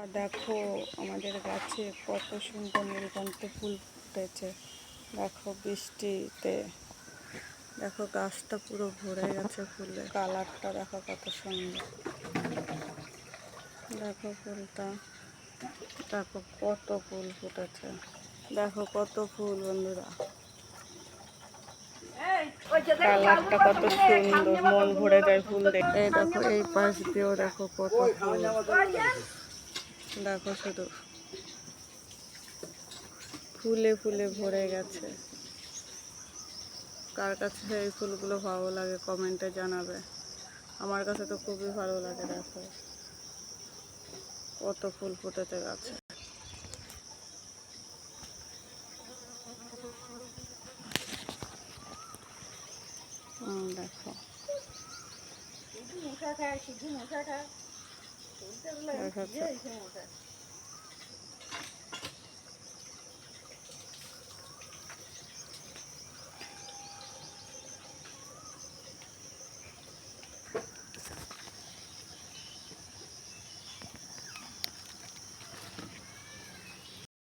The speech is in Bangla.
আর দেখো আমাদের গাছে কত সুন্দর নীলকণ্ঠ ফুল ফুটেছে। দেখো বৃষ্টিতে। দেখো গাছটা পুরো ভরে গেছে ফুলে। কালারটা দেখো কত সুন্দর। দেখো ফুলটা। দেখো কত ফুল ফুটেছে। দেখো কত ফুল বন্ধুরা। কালারটা কত সুন্দর। মন ভরে যায় ফুল দেখে দেখো এই পাশ দিয়েও দেখো কত ফুল। দেখো শুধু। ফুলে ফুলে ভরে গেছে। কার কাছে এই ফুলগুলো ভালো লাগে কমেন্টে জানাবে। আমার কাছে তো খুবই ভালো লাগে, দেখো। কত ফুল ফুটেছে গাছে। দেখো। Ja, ich.